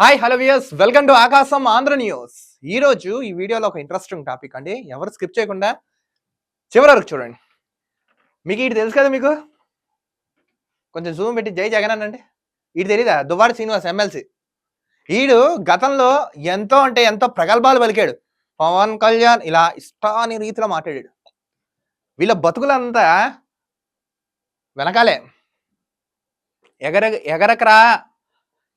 Hi hello viewers welcome to Aakasam Andhra news ఈ ఈ వీడియోలో ఒక ఇంట్రెస్టింగ్ టాపిక్ అండి. ఎవరు స్కిప్ చేయకుండా చివరి వరకు చూడండి. మీకు ఇటు తెలుసు కదా మీకు? కొంచెం జూమ్ పెట్టి జై జగన్ అనండి. ఇటు తెలీదా? దువ్వాడ శ్రీనివాస్ ఎమ్మెల్సీ ఈడు గతంలో ఎంతో అంటే ఎంతో ప్రగల్భాలు పలికాడు. పవన్ కళ్యాణ్ ఇలా ఇష్టాని రీతిలో మాట్లాడాడు. వీళ్ళ బతుకులంతా వెనకాలే. ఎగర ఎగరకరా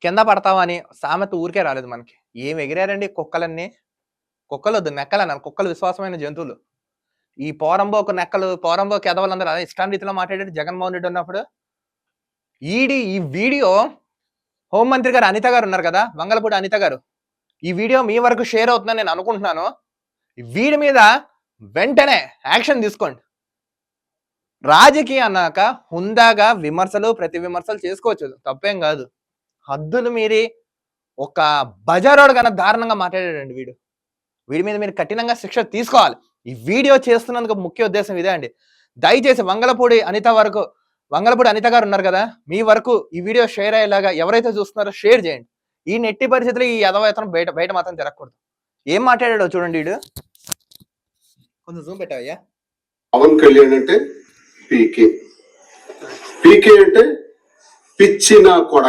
కింద పడతావని సామెత ఊరికే రాలేదు మనకి. ఏం ఎగిరారండి కుక్కలన్నీ? కుక్కలు వద్దు నెక్కలు అన్నారు. కుక్కలు విశ్వాసమైన జంతువులు. ఈ పోరంబోకు నెక్కలు పోరంబోకు ఎదవలందరూ అదే ఇష్టాన్ రీతిలో మాట్లాడాడు జగన్మోహన్ రెడ్డి ఉన్నప్పుడు. ఈడి ఈ వీడియో హోంమంత్రి గారు అనిత గారు ఉన్నారు కదా వంగలపూడి అనిత గారు. ఈ వీడియో మీ వరకు షేర్ అవుతుందని నేను అనుకుంటున్నాను. వీడి మీద వెంటనే యాక్షన్ తీసుకోండి. రాజకీయ అన్నాక హుందాగా విమర్శలు ప్రతి విమర్శలు చేసుకోవచ్చు. తప్పేం కాదు. హద్దులు మీరి ఒక బజారోడు కన్నా దారుణంగా మాట్లాడాడండి వీడు. వీడి మీద మీరు కఠినంగా శిక్ష తీసుకోవాలి. ఈ వీడియో చేస్తున్నందుకు ముఖ్య ఉద్దేశం ఇదే అండి. దయచేసి వంగలపూడి అనిత వరకు వంగలపూడి అనిత గారు ఉన్నారు కదా మీ వరకు ఈ వీడియో షేర్ అయ్యేలాగా ఎవరైతే చూస్తున్నారో షేర్ చేయండి. ఈ నెట్టి పరిస్థితులు ఈ యథవేతనం బయట బయట మాత్రం తిరగకూడదు. ఏం మాట్లాడాడో చూడండి వీడు. కొంచెం జూమ్ పెట్టావయ్యా. పవన్ కళ్యాణ్ అంటే పీకే. పీకే అంటే పిచ్చిన కొడక.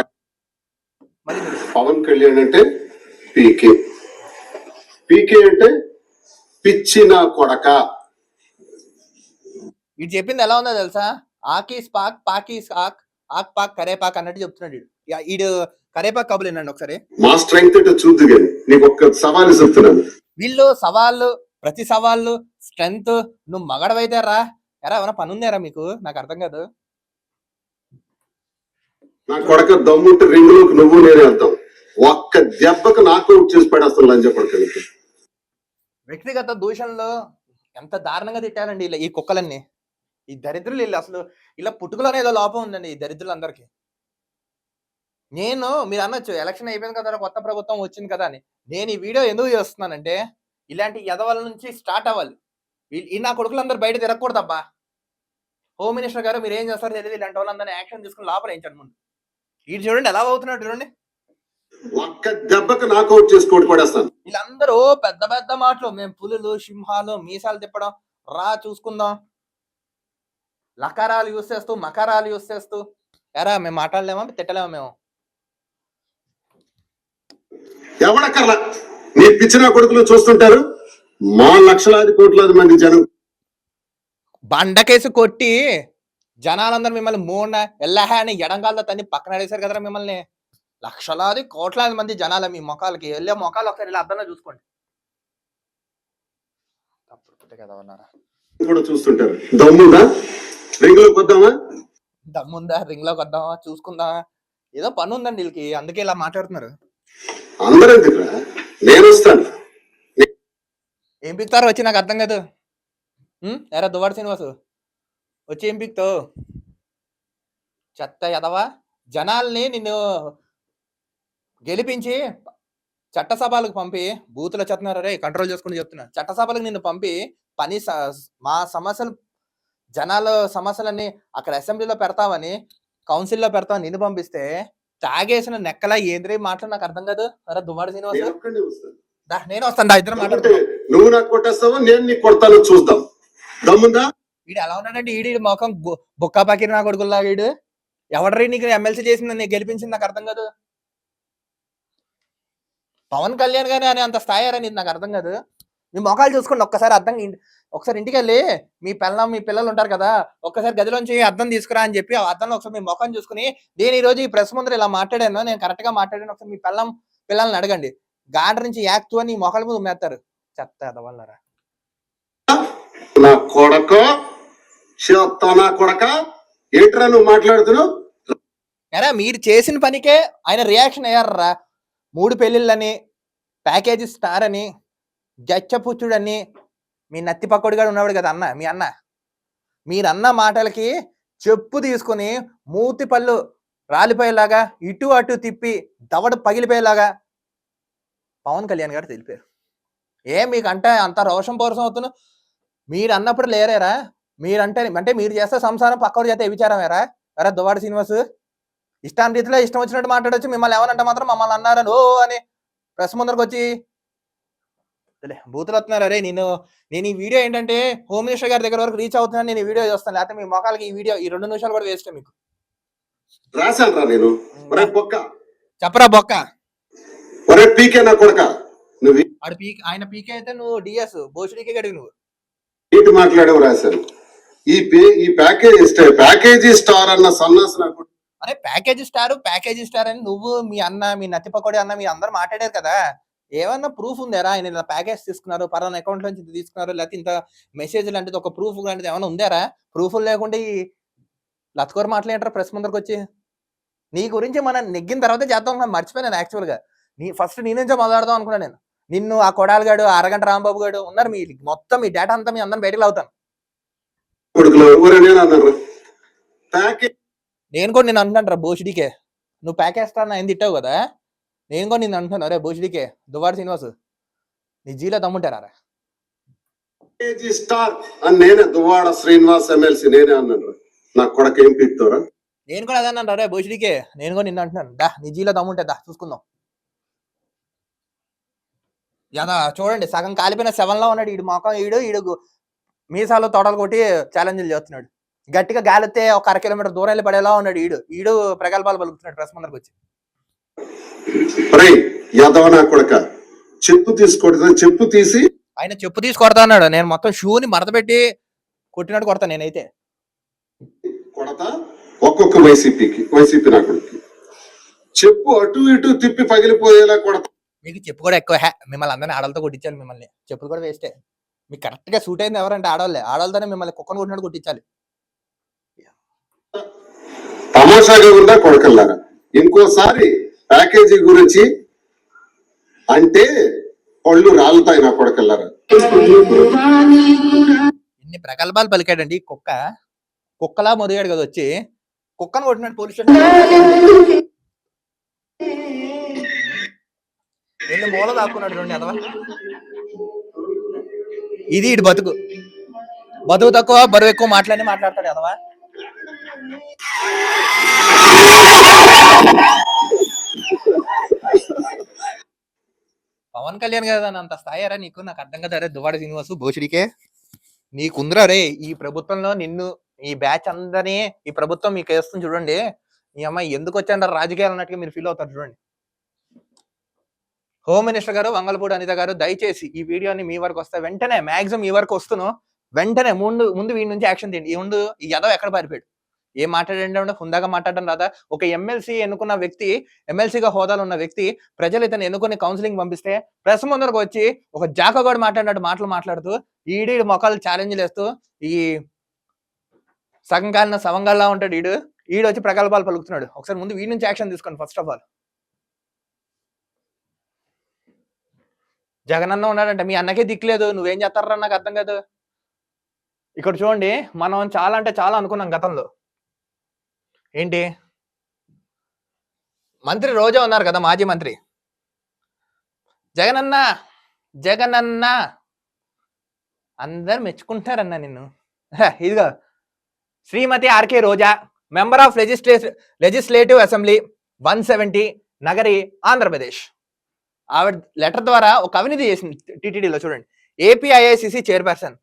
పవన్ కళ్యాణ్ అంటే పీకే. పీకే అంటే పిచ్చిన కొడక. వీడు చెప్పింది ఎలా ఉందో తెలుసా? ఆకీస్ పాక్ పాకీస్ ఆక్ ఆక్ పాక్ కరేపాక్ అన్నట్టు చెప్తున్నాడు వీడు. కరేపాక్ కబులు వినండి ఒకసారి? మా స్ట్రెంగ్త్ అంటే చూద్దు కానీ నీకు ఒక్క సవాలు చెప్తున్నాను. వీళ్ళు సవాళ్ళు ప్రతి సవాళ్ళు స్ట్రెంగ్త్ నువ్వు మగడవైతే రా. ఎరా ఏమైనా పని ఉందారా మీకు? నాకు అర్థం కాదు. నా కొడక దమ్ముంటే రింగులోకి నువ్వు నేను వెళ్తాం. ఒక్క దెబ్బకు నాకు చేసి పడేస్తాను లంచ కొడక వ్యక్తిగత దూషణలో ఎంత దారుణంగా తిట్టారండి ఇలా ఈ కుక్కలన్నీ. ఈ దరిద్రులు వీళ్ళు అసలు ఇలా పుట్టుకలోనే ఏదో లోపం ఉందండి ఈ దరిద్రులందరికీ. నేను మీరు అనొచ్చు ఎలక్షన్ అయిపోయింది కదా కొత్త ప్రభుత్వం వచ్చింది కదా అని. నేను ఈ వీడియో ఎందుకు చేస్తున్నానంటే ఇలాంటి ఎదవల నుంచి స్టార్ట్ అవ్వాలి. వీళ్ళు ఈ నా కొడుకులందరూ బయట తిరగకూడదబ్బా. హోమ్ మినిస్టర్ గారు మీరు ఏం చేస్తారో తెలియదు ఇలాంటి వాళ్ళందరినీ యాక్షన్ తీసుకుని లోపల వేయించండి ముందు. వీడు చూడండి ఎలా అవుతున్నాడు చూడండి. ఒక్క దెబ్బకు నాకు అవుట్ చేసి కోటి పడేస్తాను. వీళ్ళందరూ పెద్ద పెద్ద మాటలు మేము పులులు సింహాలు మీసాలు తిప్పడం రా చూసుకుందాం. లకారాలు యూస్ చేస్తూ మకారాలు యూస్ చేస్తూ. ఎరా మేము మాట్లాడలేమా? తిట్టలేమా మేము? ఎవడక్కర్లా? నీ పిచ్చిన కొడుకులు చూస్తుంటారు. మా లక్షలాది కోట్లాది మంది జనం. బండకేసి కొట్టి జనాలందరూ మిమ్మల్ని మూడ ఎల్లహా అని ఎడంగాల్లో తన్ని పక్కన అడేశారు కదరా మిమ్మల్ని. లక్షలాది కోట్లాది మంది జనాల మీ మొఖాలకి వెళ్ళే మొఖాలు ఒకసారి ఇలా అర్థంలో చూసుకోండి. తప్పుడు పుట్టే కదా ఉన్నారా? కూడా చూస్తుంటారు. దమ్ముందా? రింగులోకి వద్దామా? దమ్ముందా? రింగ్లోకి వద్దామా? చూసుకుందామా? ఏదో పని ఉందండి వీళ్ళకి అందుకే ఇలా మాట్లాడుతున్నారు. అందరూ ఎందుకురా నేను వస్తాను. ఏం పిక్తారో వచ్చి నాకు అర్థం కాదు? ఎరా దువాడు శ్రీనివాసు. వచ్చి ఏం పిక్తావు చెత్త ఎదవా? జనాల్ని నిన్ను గెలిపించి చట్టసభలకు పంపి బూతులు చెప్తున్నారు రే కంట్రోల్ చేసుకుని చెప్తున్నా. చట్టసభలకు నిన్ను పంపి పని మా సమస్యలు జనాల సమస్యలన్నీ అక్కడ అసెంబ్లీలో పెడతామని కౌన్సిల్లో పెడతామని నిన్ను పంపిస్తే తాగేసిన నెక్కల ఏంద్రీ మాటలు? నాకు అర్థం కాదు. అరే దువ్వాడు శ్రీనివాసు నేను వస్తాను. ఇద్దరు మాట్లాడుతున్నాం నువ్వు నాకు కొట్టేస్తావా? నేను నీకు కొడతాను చూద్దాం. దమ్ముందా? వీడు ఎలా ఉన్నాడంటే ఈడి మొఖం బుక్క బుక్కా పకిరి నా కొడుకుల్లా వీడు ఎవడరీ నీకు ఎమ్మెల్సీ చేసింది నీకు గెలిపించింది నాకు అర్థం కాదు. పవన్ కళ్యాణ్ గారి అని అంత స్థాయి అని నాకు అర్థం కాదు. మీ మొఖాలు చూసుకోండి ఒక్కసారి అర్థం ఒకసారి ఇంటికి వెళ్ళి మీ పిల్ల మీ పిల్లలు ఉంటారు కదా ఒక్కసారి గదిలోంచి అర్థం తీసుకురా అని చెప్పి ఆ అర్థంలో ఒకసారి మీ ముఖం చూసుకుని నేను ఈ రోజు ఈ ప్రెస్ ముందర ఇలా మాట్లాడాను నేను కరెక్ట్గా మాట్లాడాను ఒకసారి మీ పిల్లం పిల్లల్ని అడగండి. గాంట నుంచి యాక్తు అని మొఖాల మీద ఉమ్మేస్తారు చెత్త వాళ్ళరా నా నా కొడక? ఏంట్రా నువ్వు మాట్లాడుతున్నావు? ఎరా మీరు చేసిన పనికే ఆయన రియాక్షన్ అయ్యారా మూడు పెళ్ళిళ్ళని ప్యాకేజీ స్టార్ అని గచ్చపుచ్చుడని మీ నత్తి పక్కడుగా ఉన్నవాడు కదా అన్న మీ అన్న. మీరు అన్న మాటలకి చెప్పు తీసుకుని మూతి పళ్ళు రాలిపోయేలాగా ఇటు అటు తిప్పి దవడ పగిలిపోయేలాగా పవన్ కళ్యాణ్ గారు తెలిపారు. ఏ మీకు అంటే అంత రోషం పోరసం అవుతున్నా? మీరు అన్నప్పుడు లేరేరా? మీరంటే అంటే మీరు చేస్తే సంసారం పక్కడు చేస్తే విచారమేరా అరే దువాడు శ్రీనివాసు? ఇష్టాన్ని రీతిలో ఇష్టం వచ్చినట్టు మాట్లాడొచ్చు మిమ్మల్ని ఏమనంటే మాత్రం మమ్మల్ని అన్నారని ఓ అని ప్రెస్ ముందరకు వచ్చి బూతులు వస్తున్నారు అరే నేను నేను ఈ వీడియో ఏంటంటే హోమ్ మినిస్టర్ గారి దగ్గర వరకు రీచ్ అవుతున్నాను నేను ఈ వీడియో చూస్తాను లేకపోతే మీ మొఖాలకి ఈ వీడియో ఈ రెండు నిమిషాలు కూడా వేస్ట్ మీకు. రాశాను నేను. బొక్క. చెప్పరా బొక్క? ఒరే పీకే నా కొడక. నువ్వు ఆడు పీక్ ఆయన పీకే అయితే నువ్వు డిఎస్ బోసుడికే గడివి నువ్వు. ఏంటి మాట్లాడేవు రాశాను. ఈ పే ఈ ప్యాకేజ్ స్టార్ ప్యాకేజీ స్టార్ అన్న సన్నాస్ నాకు. అరే ప్యాకేజీ స్టార్ ప్యాకేజీ స్టార్ అని నువ్వు మీ అన్న మీ నత్తిపకోడి అన్న మీ అందరు మాట్లాడారు కదా. ఏమన్నా ప్రూఫ్ ఉందారా ఆయన ఇలా ప్యాకేజ్ తీసుకున్నారు పలానా అకౌంట్ నుంచి ఇంత తీసుకున్నారు లేకపోతే ఇంత మెసేజ్ లాంటిది ఒక ప్రూఫ్ లాంటిది ఏమైనా ఉందారా ప్రూఫ్ లేకుండా ఈ లత్కోరు మాట్లాడారు ప్రెస్ ముందరకు వచ్చి? నీ గురించి మనం నెగ్గిన తర్వాత చేద్దాం అనుకున్నాను మర్చిపోయాను యాక్చువల్గా. నీ ఫస్ట్ నీ నుంచే మొదలెడదాం అనుకున్నాను నేను. నిన్ను ఆ కొడాలి గాడు అరగంట రాంబాబు గాడు ఉన్నారు మీ మొత్తం మీ డేటా అంతా మీ అందరం బయటకు అవుతాను కొడుకులు నేను అన్నాను ప్యాకేజ్ నేను కూడా నేను అంటున్నాను రా బోషిడికే నువ్వు ప్యాకేస్తాను ఆయన తిట్టావు కదా. నేను కూడా నేను అంటున్నాను. అరే బోషిడికే దువాడు శ్రీనివాస్ నీ జీలో తమ్ముంటారా రా? స్టార్ అని నేనే దువ్వాడ శ్రీనివాస్ ఎమ్మెల్సీ నేనే అన్నాను. నా కొడక ఏం పీక్తారా నేను కూడా అదే అన్నాను రే బోషిడికే నేను కూడా నిన్ను అంటున్నాను. దా నీ జీలో తమ్ముంటే దా చూసుకుందాం. యదా చూడండి సగం కాలిపోయిన సెవెన్లో ఉన్నాడు. ఈడు మొఖం ఈడు ఈడు మీసాలు తొడలు కొట్టి ఛాలెంజ్లు చేస్తున్నాడు. గట్టిగా గాలితే ఒక అర కిలోమీటర్ దూరం వెళ్ళి పడేలా ఉన్నాడు ఈడు. ఈడు ప్రగల్భాలు పలుకుతున్నాడు ప్రెస్ ముందరకు వచ్చి. కొడక చెప్పు తీసుకోవడం చెప్పు తీసి. ఆయన చెప్పు తీసి కొడతా అన్నాడు. నేను మొత్తం షూని మడత పెట్టి కొట్టినట్టు కొడతా నేనైతే. కొడతా? ఒక్కొక్క వైసీపీకి వైసీపీ నా కొడుకు చెప్పు అటు ఇటు తిప్పి పగిలిపోయేలా కొడతా. మీకు చెప్పు కూడా ఎక్కువ హ్యా మిమ్మల్ని అందరినీ ఆడలతో కొట్టించాలి మిమ్మల్ని. చెప్పులు కూడా వేస్టే మీకు కరెక్ట్గా సూట్ అయింది ఎవరంటే ఆడవాళ్ళే ఆడవాళ్ళతోనే మిమ్మల్ని కుక్కను కొట్టినట్టు కొట్టించాలి. తమాషాగా ఉందా కొడకల్లారా ఇంకోసారి ప్యాకేజీ గురించి అంటే పళ్ళు రాలుతాయి నా కొడకల్లారా ఇన్ని ప్రగల్భాలు పలికాడండి కుక్క. కుక్కలా మొదిగాడు కదా వచ్చి. కుక్కను కొట్టినట్టు పోలీస్ స్టేషన్ మూల దాక్కున్నాడు రెండు ఎదవా ఇది ఇటు బతుకు. బతుకు తక్కువ బరువు ఎక్కువ మాట్లాడి మాట్లాడతాడు కదవా? పవన్ కళ్యాణ్ కదా అంత స్థాయిరా నీకు? నాకు అర్థం కదా. రే దువాడ శ్రీనివాసు భోషుడికే. నీకుందరా రే ఈ ప్రభుత్వంలో నిన్ను ఈ బ్యాచ్ అందరినీ ఈ ప్రభుత్వం మీకు వేస్తుంది చూడండి. ఈ అమ్మాయి ఎందుకు వచ్చాడారు రాజకీయాలు అన్నట్టుగా మీరు ఫీల్ అవుతారు చూడండి. హోమ్ మినిస్టర్ గారు వంగలపూడి అనిత గారు దయచేసి ఈ వీడియోని మీ వరకు వస్తే వెంటనే మాక్సిమం ఈ వరకు వస్తును వెంటనే ముందు ముందు వీడి నుంచి యాక్షన్ తీయండి. ఈ ముందు ఈ యదవ్ ఎక్కడ పారిపోయాడు? ఏం మాట్లాడండి హుందాగా మాట్లాడడం రాదా? ఒక ఎమ్మెల్సీ ఎన్నుకున్న వ్యక్తి ఎమ్మెల్సీగా హోదాలో ఉన్న వ్యక్తి ప్రజలు ఇతను ఎన్నుకుని కౌన్సిలింగ్ పంపిస్తే ప్రెస్ ముందరకు వచ్చి ఒక జాకగోడు మాట్లాడినట్టు మాటలు మాట్లాడుతూ ఈడీ మొక్కలు ఛాలెంజ్లు వేస్తూ ఈ సగం కాలిన సవంగాల్లా ఉంటాడు ఈడు. ఈడు వచ్చి ప్రగల్భాలు పలుకుతున్నాడు. ఒకసారి ముందు వీడి నుంచి యాక్షన్ తీసుకోండి ఫస్ట్ ఆఫ్ ఆల్ జగనన్న ఉన్నాడంటే మీ అన్నకే దిక్కులేదు నువ్వేం చేస్తారా నాకు అర్థం కాదు. ఇక్కడ చూడండి మనం చాలా అంటే చాలా అనుకున్నాం గతంలో. ఏంటి? మంత్రి రోజా ఉన్నారు కదా మాజీ మంత్రి. జగనన్న జగనన్న. అందరు మెచ్చుకుంటారన్న నిన్ను. ఇదిగో. Srimathi RK Roja member of legisla legislative assembly one seventy Nagari Andhra Pradesh. ఆవిడ లెటర్ ద్వారా ఒక అవినీతి చేసింది టీటీడీలో చూడండి. ఏపీఐఐసిసి చైర్పర్సన్.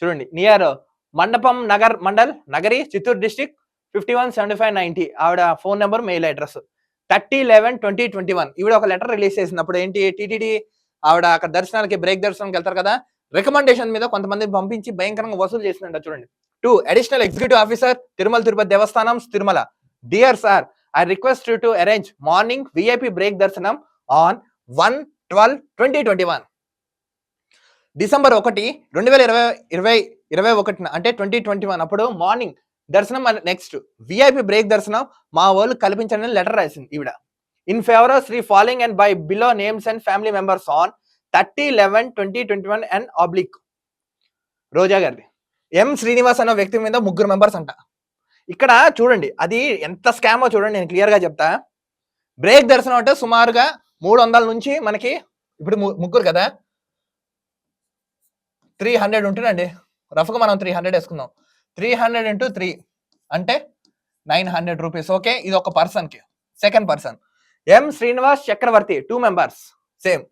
చూడండి near Mandapam Nagar mandal Nagari Chittoor district fifty one seventy five ninety ఆవిడ phone number mail address. Thirty eleven twenty twenty one. ఈవిడ ఒక లెటర్ రిలీజ్ చేసింది అప్పుడు ఏంటి టీటీడీ ఆవిడ అక్కడ దర్శనాలకి బ్రేక్ దర్శనానికి వెళ్తారు కదా రికమెండేషన్ మీద కొంతమంది పంపించి భయంకరంగా వసూలు చేసిందంట చూడండి. To additional executive officer Tirumala Tirupati Devasthanam Tirumala. Dear sir I request to arrange morning VIP break darshanam on one twelve twenty twenty one. December ఒకటి రెండు వేల ఇరవై ఇరవై ఇరవై ఒకటిన అంటే ట్వంటీ ట్వంటీ వన్ అప్పుడు మార్నింగ్ దర్శనం నెక్స్ట్ విఐపి బ్రేక్ దర్శనం మా వాళ్ళు కల్పించండి లెటర్ రాసింది ఈవిడ. In favour of Shri following and by below names and family members on thirty eleven twenty twenty one and oblique Roja గారిది. ఎం శ్రీనివాస్ అన్న వ్యక్తి మీద ముగ్గురు మెంబర్స్ అంట. ఇక్కడ చూడండి అది ఎంత స్కామో చూడండి నేను క్లియర్గా చెప్తా. బ్రేక్ దర్శనం అంటే సుమారుగా మూడు వందల నుంచి మనకి ఇప్పుడు ముగ్గురు కదా? త్రీ హండ్రెడ్ ఉంటుందండి. రఫ్గా మనం త్రీ హండ్రెడ్ వేసుకుందాం. త్రీ హండ్రెడ్ ఇంటూ త్రీ అంటే నైన్ హండ్రెడ్ రూపీస్. ఓకే? ఇది ఒక పర్సన్కి. Second person. M Srinivas Chakravarthi two members. Same.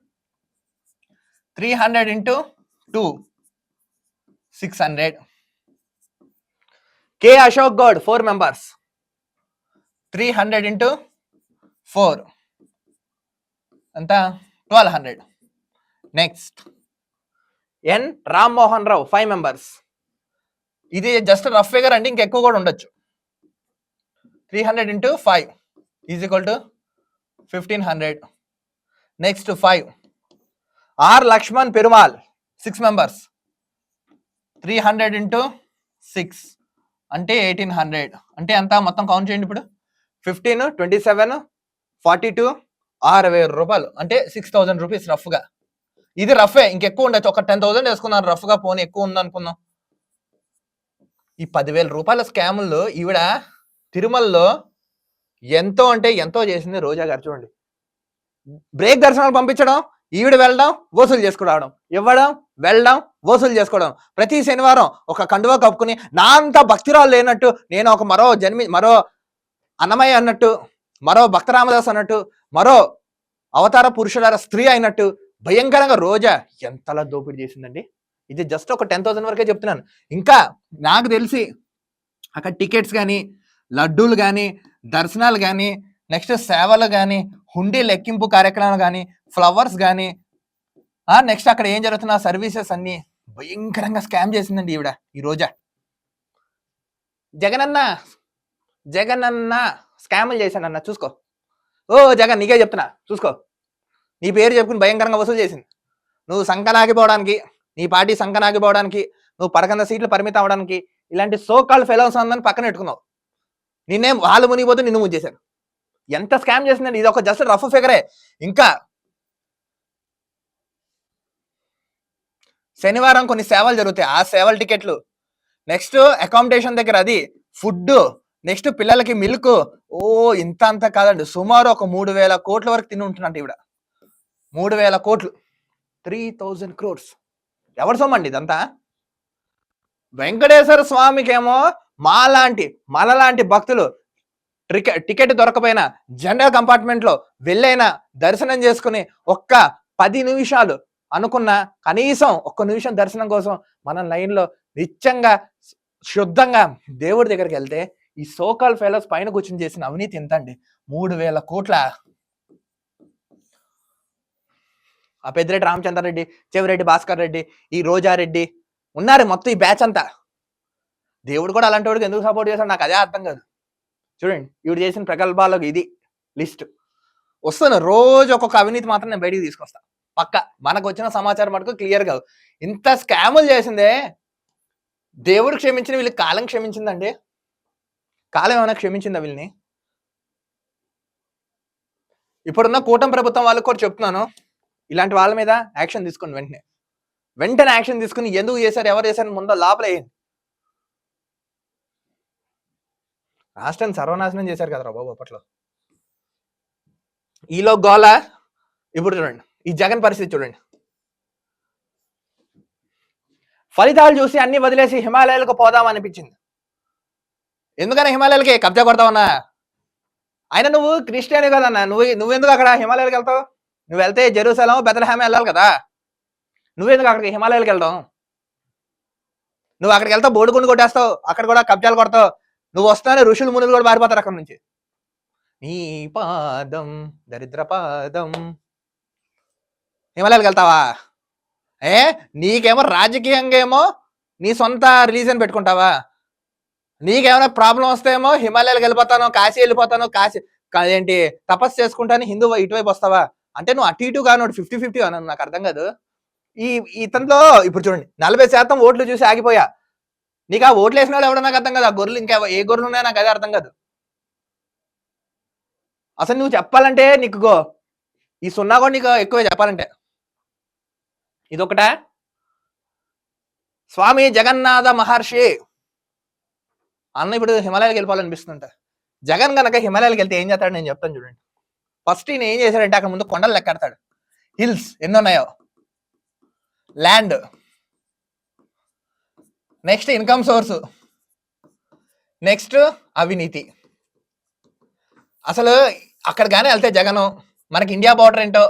Three hundred into two. Six hundred. K Ashok Goud four members. Three hundred into four. ఎంత? Twelve hundred next N Rammohan Rao five members ఇది just rough figure అంటే ఇంకెక్కువ కూడా ఉండొచ్చు. Three hundred into five is equal to fifteen hundred next five R Lakshman Perumal six members three hundred into six అంటే eighteen hundred అంటే ఎంత? మొత్తం count చేయండి ఇప్పుడు. Fifteen twenty seven forty two ఆరు వేల రూపాయలు. అంటే సిక్స్ థౌజండ్ రూపీస్ రఫ్గా ఇది రఫే ఇంకెక్కువ ఉండొచ్చు. ఒక టెన్ థౌసండ్ వేసుకున్నాను. రఫ్గా పోనీ ఎక్కువ ఉందనుకుందాం ఈ పదివేల రూపాయల స్కాముల్లో ఈవిడ తిరుమలలో ఎంతో అంటే ఎంతో చేసింది రోజా గారు చూడండి. బ్రేక్ దర్శనాలు పంపించడం ఈవిడ వెళ్ళడం వసూలు చేసుకురావడం ఇవ్వడం వెళ్ళడం వసూలు చేసుకోవడం. ప్రతి శనివారం ఒక కండువా కప్పుకుని నా అంత భక్తిరాలు లేనట్టు నేను ఒక మరో జన్మి మరో అన్నమయ్య అన్నట్టు మరో భక్తరామదాస్ అన్నట్టు మరో అవతార పురుషులార స్త్రీ అయినట్టు భయంకరంగా రోజా ఎంతలా దోపిడీ చేసిందండి? ఇది జస్ట్ ఒక టెన్ థౌసండ్ వరకే చెప్తున్నాను. ఇంకా నాకు తెలిసి అక్కడ టికెట్స్ కానీ లడ్డూలు కానీ దర్శనాలు కానీ నెక్స్ట్ సేవలు కానీ హుండీ లెక్కింపు కార్యక్రమాలు కానీ ఫ్లవర్స్ కానీ నెక్స్ట్ అక్కడ ఏం జరుగుతున్న సర్వీసెస్ అన్నీ భయంకరంగా స్కామ్ చేసిందండి ఈవిడ ఈ రోజా. జగనన్న జగనన్న స్కాములు చేశానన్న చూసుకో. ఓ జగన్ నీకే చెప్తున్నా. చూసుకో. నీ పేరు చెప్పుకుని భయంకరంగా వసూలు చేసింది. నువ్వు సంకనాగిపోవడానికి నీ పార్టీ సంకనాగిపోవడానికి నువ్వు పడకంద సీట్లు పరిమితం అవడానికి ఇలాంటి సో కాల్ ఫెలోస్ ఉందని పక్కన పెట్టుకున్నావు. నిన్నేం వాళ్ళు మునిగిపోతే నిన్ను ముంచేశారు ఎంత స్కామ్ చేసిందండి? ఇది ఒక జస్ట్ రఫ్ ఫిగరే ఇంకా శనివారం కొన్ని సేవలు జరుగుతాయి. ఆ సేవల టికెట్లు. నెక్స్ట్ అకామిడేషన్ దగ్గర అది ఫుడ్ నెక్స్ట్ పిల్లలకి మిల్క్. ఓ ఇంత అంత కాదండి. సుమారు ఒక మూడు వేల కోట్ల వరకు తిని ఉంటున్నట్టు ఇవిడ మూడు వేల కోట్లు. Three thousand crores. ఎవరి సొమ్మండి ఇదంతా? వెంకటేశ్వర స్వామికేమో మాలాంటి మనలాంటి భక్తులు టికెట్ టికెట్ దొరకపోయినా జనరల్ కంపార్ట్మెంట్లో వెళ్ళైనా దర్శనం చేసుకుని ఒక్క పది నిమిషాలు అనుకున్న కనీసం ఒక్క నిమిషం దర్శనం కోసం మనం లైన్లో నిత్యంగా శుద్ధంగా దేవుడి దగ్గరికి వెళ్తే ఈ సోకాల్ ఫెలోస్ పైన కూర్చొని చేసిన అవినీతి ఎంత అండి మూడు వేల కోట్ల? ఆ పెద్దిరెడ్డి రామచంద్రారెడ్డి చెవిరెడ్డి భాస్కర్ రెడ్డి ఈ రోజారెడ్డి ఉన్నారు మొత్తం ఈ బ్యాచ్ అంతా. దేవుడు కూడా అలాంటి వాడికి ఎందుకు సపోర్ట్ చేశాడు? నాకు అదే అర్థం కాదు. చూడండి ఇవి చేసిన ప్రగల్భాలకు ఇది లిస్ట్. వస్తాను రోజు ఒక్కొక్క అవినీతి మాత్రం నేను బయటికి తీసుకొస్తా. పక్క. మనకు వచ్చిన సమాచారం మటుకు క్లియర్ కాదు. ఇంత స్కాములు చేసిందే దేవుడు క్షమించిన వీళ్ళకి కాలం క్షమించిందండి. కాలం ఏమైనా క్షమించిందా వీళ్ళని? ఇప్పుడున్న కూటమి ప్రభుత్వం వాళ్ళకు కూడా చెప్తున్నాను. ఇలాంటి వాళ్ళ మీద యాక్షన్ తీసుకోండి వెంటనే. వెంటనే యాక్షన్ తీసుకుని ఎందుకు చేశారు ఎవరు చేశారు ముందు లోపల రాష్ట్రాన్ని సర్వనాశనం చేశారు కదరా బాబు అప్పట్లో. ఈలో గోళ ఇప్పుడు చూడండి. ఈ జగన్ పరిస్థితి చూడండి. ఫలితాలు చూసి అన్ని వదిలేసి హిమాలయాలకు పోదాం అనిపించింది. ఎందుకని హిమాలయాలకి కబ్జా కొడతావన్నా? అయినా నువ్వు క్రిస్టియన్ కదన్నా. నువ్వు నువ్వెందుకు అక్కడ హిమాలయాలకు వెళ్తావు? నువ్వు వెళ్తే జెరూసలం బెతలహామ వెళ్ళాలి కదా. నువ్వెందుకు అక్కడికి హిమాలయాలకు వెళ్దాం నువ్వు అక్కడికి వెళ్తావు బోడుగుండు కొట్టేస్తావు. అక్కడ కూడా కబ్జాలు కొడతావు. నువ్వు వస్తానే ఋషులు మునులు కూడా మారిపోతారు అక్కడ నుంచి. నీ పాదం దరిద్ర పాదం హిమాలయాలకు వెళ్తావా? ఏ? నీకేమో రాజకీయంగా ఏమో నీ సొంత రిలీజన్ పెట్టుకుంటావా? నీకేమైనా ప్రాబ్లం వస్తేమో హిమాలయాలకు వెళ్ళిపోతాను కాశీ వెళ్ళిపోతాను కాశీ. ఏంటి తపస్సు చేసుకుంటాను హిందూ ఇటువైపు వస్తావా? అంటే నువ్వు అటు ఇటు కాను ఫిఫ్టీ ఫిఫ్టీ అన్నాను నాకు అర్థం కాదు. ఈ ఇతనిలో ఇప్పుడు చూడండి నలభై శాతం ఓట్లు చూసి ఆగిపోయా. నీకు ఆ ఓట్లు వేసిన వాళ్ళు ఎవడో నాకు అర్థం కాదు ఆ గొర్రెలు ఇంకా ఏ గొర్రెలు ఉన్నాయో నాకు అదే అర్థం కాదు. అసలు నువ్వు చెప్పాలంటే నీకు గో ఈ సున్నా కూడా నీకు ఎక్కువే చెప్పాలంటే. ఇదొకట? స్వామి జగన్నాథ మహర్షి అన్న ఇప్పుడు హిమాలయాలకు వెళ్ళిపోవాలనిపిస్తుందంట. జగన్ కనుక హిమాలయాలకు వెళ్తే ఏం చేస్తాడు నేను చెప్తాను చూడండి. ఫస్ట్ ఈయన ఏం చేశాడంటే అక్కడ ముందు కొండలు లెక్కెడతాడు. హిల్స్ ఎన్ని ఉన్నాయో? Land next income source next అవినీతి. అసలు అక్కడ కానీ వెళ్తే జగన్ మనకి ఇండియా బార్డర్ ఏంటో?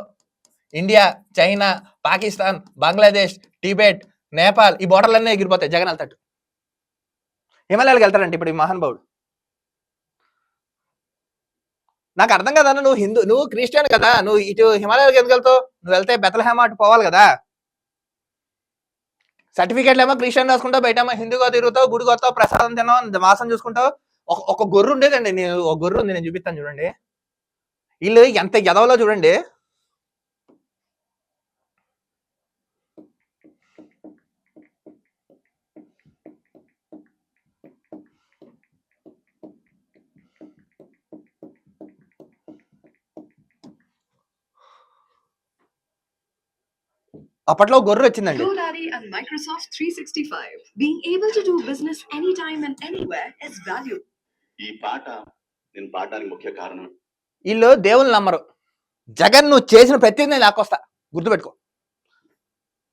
India China Pakistan Bangladesh Tibet Nepal ఈ బార్డర్లన్నీ ఎగిరిపోతాయి. జగన్ వెళ్తాడు. హిమాలయాలకు వెళ్తాడంటే ఇప్పుడు ఈ మహానుభావుడు నాకు అర్థం కదా నువ్వు హిందూ నువ్వు క్రిస్టియన్ కదా నువ్వు ఇటు హిమాలయాలకు ఎందుకు వెళ్తావు? నువ్వు వెళ్తే బెతలహేమ అటు పోవాలి కదా. సర్టిఫికేట్లు ఏమో క్రిస్టియన్ రాసుకుంటావు బయట ఏమో హిందూగా తిరుగుతావు గుడికి వస్తావు ప్రసాదం తిన్నావు మాసం చూసుకుంటావు. ఒక ఒక గొర్రె ఉండేదండి నేను ఒక గొర్రె ఉంది నేను చూపిస్తాను చూడండి. వీళ్ళు ఎంత ఎదవలో చూడండి. అప్పట్లో గొర్రె వచ్చిందండి. GoDaddy and Microsoft 365. Being able to do business anytime and anywhere is value. ఈ పాట నేను పాడడానికి ముఖ్య కారణం. వీళ్ళు దేవుళ్ళు నమ్మరు. జగన్ నువ్వు చేసిన ప్రతిదీ నేను లాక్కొస్తా గుర్తుపెట్టుకో.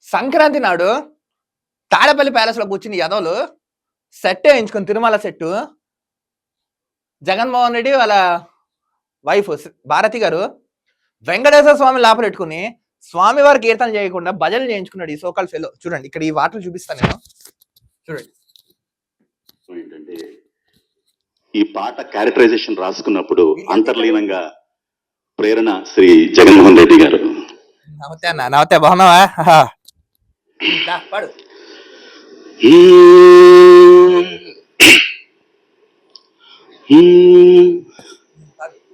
సంక్రాంతి నాడు తాడపల్లి ప్యాలెస్లో కూర్చుని యదవులు సెట్ వేయించుకుని తిరుమల సెట్టు జగన్మోహన్ రెడ్డి వాళ్ళ వైఫ్ భారతి గారు వెంకటేశ్వర స్వామి లోపల పెట్టుకుని స్వామి వారి కీర్తన చేయకుండా భజన చేయించుకున్నాడు ఈ సోకాల్ ఫెలో చూడండి ఇక్కడ ఈ వాటర్ చూపిస్తాను నేను. చూడండి. ఏంటంటే ఈ పాట క్యారెక్టరైజేషన్ రాసుకున్నప్పుడు అంతర్లీనంగా ప్రేరణ శ్రీ జగన్మోహన్ రెడ్డి గారు. నమస్తే అన్న నమస్తే బాగున్నావా? పాడు.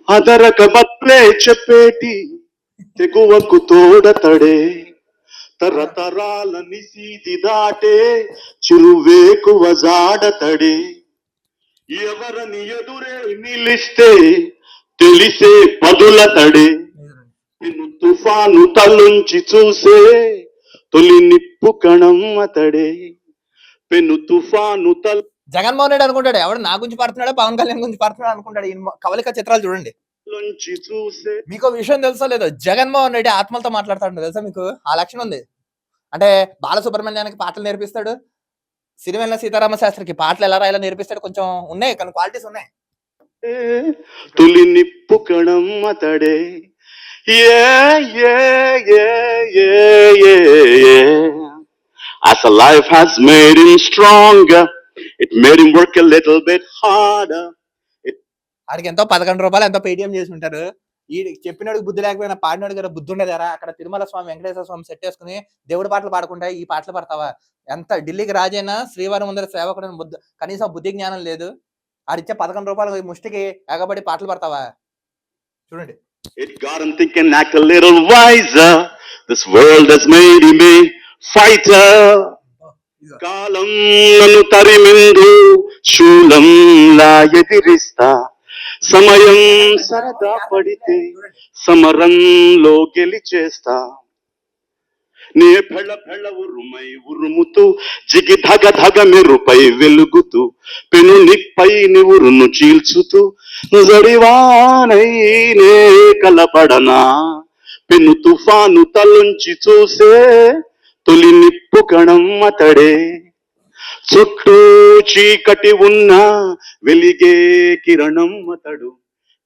అదరక బత్లే చెప్పేటి తెగువకు తోడతడే తరతరాల నిసీది దాటే చిరువేకువ జాడతడే ఎవరని ఎదురే నిలిస్తే తెలిసే పదుల తడే పెను తుఫాను తలుంచి చూసే తొలి నిప్పు కణం అతడే పెను తుఫాను తల్ జగన్మోహన్ రెడ్డి అనుకుంటాడు ఎవడు నా గురించి పడుతున్నాడో పవన్ కళ్యాణ్ గురించి పడుతున్నాడు అనుకుంటాడు కవలిక చిత్రాలు చూడండి. నుంచి చూసే మీకు విషయం తెలుసో లేదో? జగన్మోహన్ రెడ్డి ఆత్మలతో మాట్లాడతాడు తెలుసా మీకు? ఆ లక్షణం ఉంది. అంటే బాలసుబ్రహ్మణ్యానికి పాటలు నేర్పిస్తాడు. సిరివెల్ల సీతారామ శాస్త్రికి పాటలు ఎలా రాయాలో నేర్పిస్తాడు. కొంచెం ఉన్నాయి కొన్ని క్వాలిటీస్ ఉన్నాయి. తొలి నిప్పు కణం అతడే. As a life has made him stronger, it made him work a little bit harder. ఆడికి ఎంతో పదకొండు రూపాయలు ఎంతో పేటిఎం చేసి ఉంటారు. ఈ చెప్పినాడు బుద్ధి లేకపోయినా పాడినాడు కదా బుద్ధి ఉండేదారా. అక్కడ తిరుమల స్వామి వెంకటేశ్వర స్వామి సెట్ చేసుకుని దేవుడి పాటలు పాడుకుంటా ఈ పాటలు పడతావా? ఎంత ఢిల్లీకి రాజైనా శ్రీవారి ముందర సేవకుడు బుద్ధి కనీసం బుద్ధి జ్ఞానం లేదు. ఆడిచ్చే పదకొండు రూపాయలు ముష్టికి ఎగబడి పాటలు పడతావా? చూడండి. It got him thinking, act a little wiser. This world has made him a fighter. కాలం నన్ను తరిమిందు శూలంలా ఎదిరిస్తా. సమయం సరదా పడితే సమరంలో గెలిచేస్తా. నే ఫెళ్ళ ఫెళ్ళ ఉరుమై ఉరుముతూ జిగి ధగ ధగ మెరుపై వెలుగుతూ పెను నిప్పై నివురును చీల్చుతూ జడివానై నే కలపడనా? పెను తుఫాను తలుంచి చూసే తొలి నిప్పు కణం అతడే. చుట్టూ చీకటి ఉన్న వెలిగే కిరణం అతడు.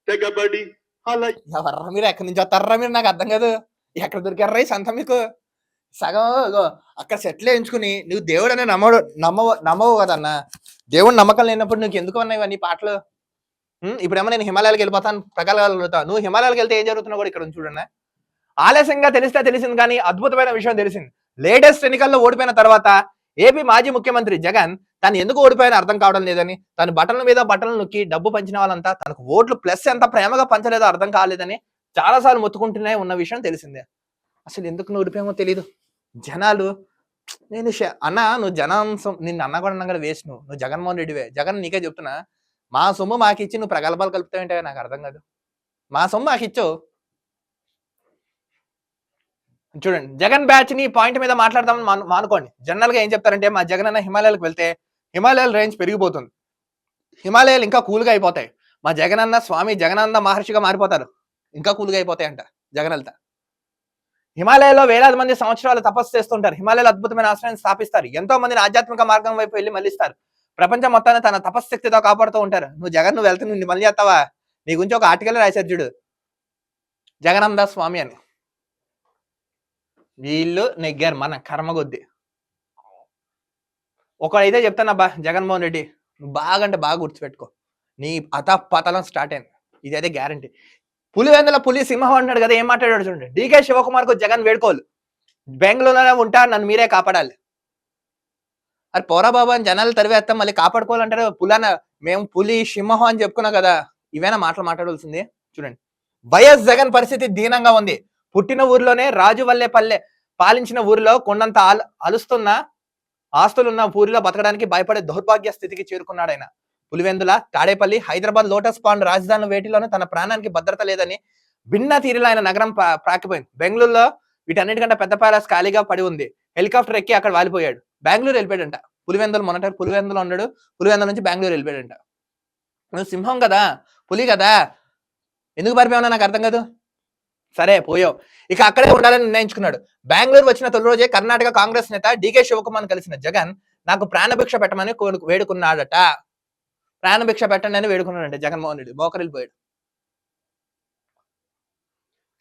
తెగబడి అల ఎవర్రా మీరు? ఎక్కడి నుంచి వస్తారా మీరు? నాకు అర్థం కాదు. ఎక్కడ దొరికారా సంత మీకు? సగం అక్కడ సెటిల్ వేయించుకుని నువ్వు దేవుడు అనే నమ్మడు నమ్మవు నమ్మవు కదన్నా. దేవుడు నమ్మకం లేనప్పుడు నీకు ఎందుకు ఉన్నాయి ఇవన్నీ పాటలు? ఇప్పుడేమో నేను హిమాలయాలకు వెళ్ళిపోతాను ప్రకాలుతా నువ్వు హిమాలయాలకు వెళ్తే ఏం జరుగుతున్నావు కూడా ఇక్కడ చూడండి. ఆలస్యంగా తెలిస్తే తెలిసింది కానీ అద్భుతమైన విషయం తెలిసింది. లేటెస్ట్ ఎన్నికల్లో ఓడిపోయిన తర్వాత ఏపీ మాజీ ముఖ్యమంత్రి జగన్ తను ఎందుకు ఓడిపోయిన అర్థం కావడం లేదని తను బటన్ల మీద బటన్లు నొక్కి డబ్బు పంచిన వాళ్ళంతా తనకు ఓట్లు ప్లస్ ఎంత ప్రేమగా పంచలేదో అర్థం కాలేదని చాలాసార్లు మొత్తుకుంటూనే ఉన్న విషయం తెలిసిందే. అసలు ఎందుకు నువ్వు ఓడిపోయామో తెలీదు. జనాలు నేను అన్న నువ్వు జనాంశం నిన్ను అన్న కూడా అన్నా వేస్ట్ నువ్వు. నువ్వు జగన్మోహన్ రెడ్డివే. జగన్ నీకే చెప్తున్నా మా సొమ్ము మాకు ఇచ్చి నువ్వు ప్రగల్భాలు కలుపుతావంటే నాకు అర్థం కాదు. మా సొమ్ము మాకు ఇచ్చావు చూడండి జగన్ బ్యాచ్ని పాయింట్ మీద మాట్లాడదామని మానుకోండి. జనరల్గా ఏం చెప్తారంటే మా జగన్ అన్న హిమాలయాలకు వెళ్తే హిమాలయాల రేంజ్ పెరిగిపోతుంది. హిమాలయాలు ఇంకా కూల్గా అయిపోతాయి. మా జగన్ అన్న స్వామి జగనన్న మహర్షిగా మారిపోతారు. ఇంకా కూల్గా అయిపోతాయి అంట జగన్ వెళ్తా హిమాలయాల్లో వేలాది మంది సంవత్సరాలు తపస్సు చేస్తుంటారు. హిమాలయాలు అద్భుతమైన ఆశ్రయం స్థాపిస్తారు. ఎంతో మందిని ఆధ్యాత్మిక మార్గం వైపు వెళ్ళి మళ్ళిస్తారు. ప్రపంచం మొత్తాన్ని తన తపశ్శక్తితో కాపాడుతూ ఉంటారు. నువ్వు జగన్ నువ్వు వెళ్తే నువ్వు మళ్ళీ చేస్తావా నీ గురించి ఒక ఆర్టికల్ రాశారు చూడు. జగనంద స్వామి అని. వీళ్ళు నెగ్గారు. మన కర్మ కొద్ది. ఒకడైతే చెప్తాను అబ్బా జగన్మోహన్ రెడ్డి నువ్వు బాగా అంటే బాగా గుర్తుపెట్టుకో. నీ అతపతలం స్టార్ట్ అయింది. ఇది అయితే గ్యారంటీ. పులివెందుల పులి సింహం అన్నాడు కదా ఏం మాట్లాడాడు చూడండి. డీకే శివకుమార్కు జగన్ వేడుకోలు. బెంగళూరులోనే ఉంటా నన్ను మీరే కాపాడాలి. అరే పోరాబాబు అని జనాలు తరివేస్తాం మళ్ళీ కాపాడుకోవాలంటారు. పులన మేము పులి సింహం అని చెప్పుకున్నాం కదా. ఇవేనా మాటలు మాట్లాడవలసింది చూడండి. వైఎస్ జగన్ పరిస్థితి దీనంగా ఉంది. పుట్టిన ఊర్లోనే రాజు వల్లే పల్లె పాలించిన ఊరిలో కొండంత అలు అలుస్తున్న ఆస్తులున్న ఊరిలో బతకడానికి భయపడే దౌర్భాగ్య స్థితికి చేరుకున్నాడు ఆయన. పులివెందుల తాడేపల్లి హైదరాబాద్ లోటస్ పాండ్ రాజధాని వేటిలోనే తన ప్రాణానికి భద్రత లేదని భిన్న తీరులో ఆయన నగరం పా- ప్రాకిపోయింది. బెంగళూరులో వీటన్నిటికంటే పెద్ద ప్యాలెస్ ఖాళీగా పడి ఉంది. హెలికాప్టర్ ఎక్కి అక్కడ వాలిపోయాడు. బెంగళూరు వెళ్ళిపోయాడంట. పులివెందులు మొన్నట పులివెందులో ఉన్నాడు. పులివెందుల నుంచి బెంగళూరు వెళ్ళిపోయాడంట. నువ్వు సింహం కదా? పులి కదా? ఎందుకు పారిపోయావు నాకు అర్థం కాదు. సరే పోయావు. ఇక అక్కడే ఉండాలని నిర్ణయించుకున్నాడు. బెంగళూరు వచ్చిన తొలి రోజే కర్ణాటక కాంగ్రెస్ నేత డీకే శివకుమార్ కలిసిన జగన్ నాకు ప్రాణభిక్ష పెట్టమని వేడుకున్నాడట. ప్రాణభిక్ష పెట్టండి అని వేడుకున్నాడంటే జగన్మోహన్ రెడ్డి. మోకరిల్లిపోయాడు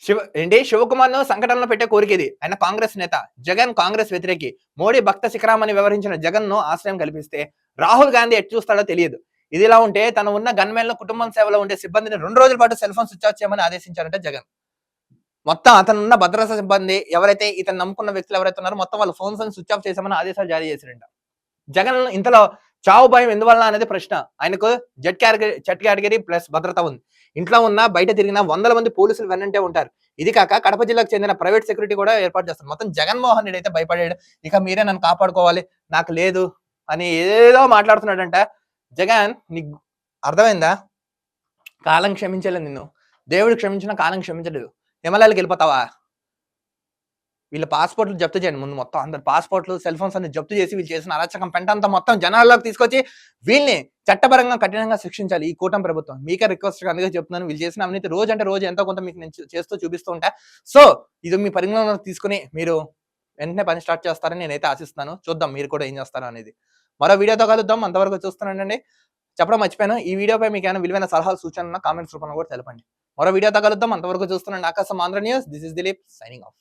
శివ ఏంటి? శివకుమార్ను సంఘటనలో పెట్టే కోరిక ఇది. ఆయన కాంగ్రెస్ నేత. జగన్ కాంగ్రెస్ వ్యతిరేకి. మోడీ భక్త శిఖరామని వ్యవహరించిన జగన్ను ఆశ్రయం కల్పిస్తే రాహుల్ గాంధీ ఎట్ చూస్తాడో తెలియదు. ఇదిలా ఉంటే తన ఉన్న గన్మెన్ల కుటుంబం సేవలో ఉండే సిబ్బందిని రెండు రోజుల పాటు సెల్ ఫోన్ స్విచ్ ఆఫ్ చేయమని ఆదేశించారంటే జగన్. మొత్తం అతనున్న భద్రతా సిబ్బంది ఎవరైతే ఇతను నమ్ముకున్న వ్యక్తులు ఎవరైతే ఉన్నారో మొత్తం వాళ్ళ ఫోన్స్ స్విచ్ ఆఫ్ చేసామని ఆదేశాలు జారీ చేశారంట. జగన్ ఇంతలో చావు భయం ఎందువల్ల అనేది ప్రశ్న. ఆయనకు Z category Z category plus భద్రత ఉంది. ఇంట్లో ఉన్న బయట తిరిగిన వందల మంది పోలీసులు వెన్నంటే ఉంటారు. ఇది కాక కడప జిల్లాకు చెందిన ప్రైవేట్ సెక్యూరిటీ కూడా ఏర్పాటు చేస్తారు మొత్తం జగన్మోహన్ రెడ్డి అయితే భయపడాడు. ఇక మీరే నన్ను కాపాడుకోవాలి. నాకు లేదు అని ఏదో మాట్లాడుతున్నాడంట. జగన్ నీకు అర్థమైందా? కాలం క్షమించలేదు నిన్ను. దేవుడు క్షమించిన కాలం క్షమించలేదు. హిమాలయాలకు వెళ్ళిపోతావా? వీళ్ళ పాస్పోర్ట్లు జప్తు చేయండి. ముందు మొత్తం అందరు పాస్పోర్ట్లు సెల్ ఫోన్స్ అన్ని జప్తు చేసి వీళ్ళు చేసిన అరాచకం పెంట అంతా మొత్తం జనాల్లోకి తీసుకొచ్చి వీళ్ళని చట్టపరంగా కఠినంగా శిక్షించాలి ఈ కూటమి ప్రభుత్వం. మీకే రిక్వెస్ట్ అందుకే చెప్తున్నాను. వీళ్ళు చేసిన అవినీతి రోజు అంటే రోజు ఎంతో కొంత మీకు నేను చేస్తూ చూపిస్తూ ఉంటా. సో ఇది మీ పరిగణలో తీసుకుని మీరు వెంటనే పని స్టార్ట్ చేస్తారని నేనైతే ఆశిస్తున్నాను. చూద్దాం మీరు కూడా ఏం చేస్తారో అనేది. మరో వీడియోతో కలుద్దాం. అంతవరకు చూస్తున్నానండి చెప్పడం మర్చిపోయాను. ఈ వీడియోపై మీకు ఏమైనా విలువైన సలహాలు సూచనలు కామెంట్స్ రూపంలో కూడా తెలపండి. మరో వీడియోతో కలుద్దాం. అంతవరకు చూస్తున్నాను ఆకాశం Andhra news. This is Dilip signing off